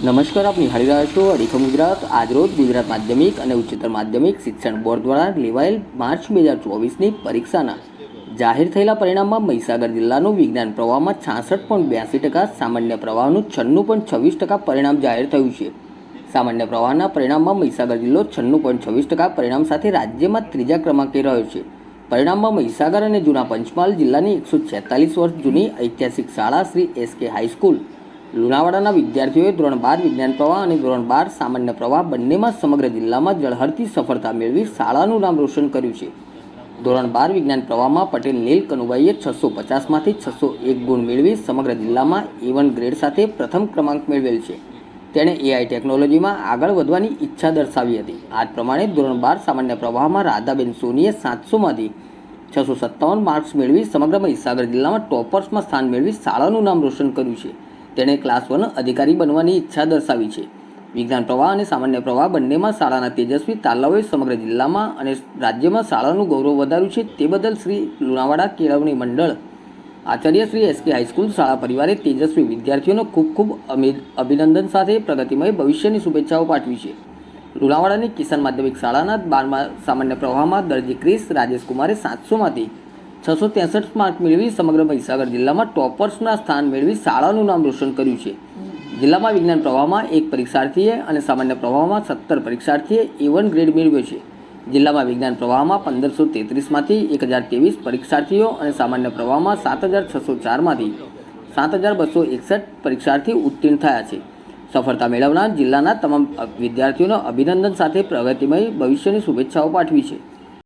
નમસ્કાર આપ નિહાળી રહ્યા છો અડીખમ ગુજરાત. આજરોજ ગુજરાત માધ્યમિક અને ઉચ્ચતર માધ્યમિક શિક્ષણ બોર્ડ દ્વારા લેવાયેલ માર્ચ બે હજાર ચોવીસની પરીક્ષાના જાહેર થયેલા પરિણામમાં મહીસાગર જિલ્લાનું વિજ્ઞાન પ્રવાહમાં છાસઠ પોઈન્ટ બ્યાસી ટકા, સામાન્ય પ્રવાહનું છન્નું પોઈન્ટ છવ્વીસ ટકા પરિણામ જાહેર થયું છે. સામાન્ય પ્રવાહના પરિણામમાં મહીસાગર જિલ્લો છન્નું પોઈન્ટ છવ્વીસ ટકા પરિણામ સાથે રાજ્યમાં ત્રીજા ક્રમાંકે રહ્યો છે. પરિણામમાં મહીસાગર અને જૂના પંચમહાલ જિલ્લાની એકસો છેતાલીસ વર્ષ જૂની ઐતિહાસિક શાળા Shri S K high school લુણાવાડાના વિદ્યાર્થીઓએ ધોરણ બાર વિજ્ઞાન પ્રવાહ અને ધોરણ બાર સામાન્ય પ્રવાહ બંનેમાં સમગ્ર જિલ્લામાં ઝળહળતી સફળતા મેળવી શાળાનું નામ રોશન કર્યું છે. ધોરણ બાર વિજ્ઞાન પ્રવાહમાં પટેલ નીલ કનુભાઈએ છસો પચાસમાંથી છસો એક ગુણ મેળવી સમગ્ર જિલ્લામાં એ ગ્રેડ સાથે પ્રથમ ક્રમાંક મેળવેલ છે. તેણે એઆઈ ટેકનોલોજીમાં આગળ વધવાની ઈચ્છા દર્શાવી હતી. આ પ્રમાણે ધોરણ બાર સામાન્ય પ્રવાહમાં રાધાબેન સોનીએ સાતસોમાંથી છસો સત્તાવન માર્ક્સ મેળવી સમગ્ર મહીસાગર જિલ્લામાં ટોપર્સમાં સ્થાન મેળવી શાળાનું નામ રોશન કર્યું છે. તેણે ક્લાસ વન અધિકારી બનવાની ઈચ્છા દર્શાવી છે. વિજ્ઞાન પ્રવાહ અને સામાન્ય પ્રવાહ બંનેમાં શાળાના તેજસ્વી તાલાઓએ સમગ્ર જિલ્લામાં અને રાજ્યમાં શાળાનું ગૌરવ વધાર્યું છે તે બદલ શ્રી લુણાવાડા કેળવણી મંડળ આચાર્ય શ્રી એસકે હાઈસ્કૂલ શાળા પરિવારે તેજસ્વી વિદ્યાર્થીઓનો ખૂબ ખૂબ અભિનંદન સાથે પ્રગતિમય ભવિષ્યની શુભેચ્છાઓ પાઠવી છે. લુણાવાડાની કિસાન માધ્યમિક શાળાના બારમા સામાન્ય પ્રવાહમાં દરજી ક્રિસ રાજેશકુમારે સાતસોમાંથી છસો ત્રેસઠ માર્ક મેળવી સમગ્ર મહીસાગર જિલ્લામાં ટોપર્સના સ્થાન મેળવી શાળાનું નામ રોશન કર્યું છે. જિલ્લામાં વિજ્ઞાન પ્રવાહમાં એક પરીક્ષાર્થીએ અને સામાન્ય પ્રવાહમાં સત્તર પરીક્ષાર્થીએ એ વન ગ્રેડ મેળવ્યો છે. જિલ્લામાં વિજ્ઞાન પ્રવાહમાં પંદરસો તેત્રીસમાંથી એક હજાર ત્રેવીસ પરીક્ષાર્થીઓ અને સામાન્ય પ્રવાહમાં સાત હજાર છસો ચારમાંથી સાત હજાર બસો એકસઠ પરીક્ષાર્થી ઉત્તીર્ણ થયા છે. સફળતા મેળવનાર જિલ્લાના તમામ વિદ્યાર્થીઓને અભિનંદન સાથે પ્રગતિમય ભવિષ્યની શુભેચ્છાઓ પાઠવી છે.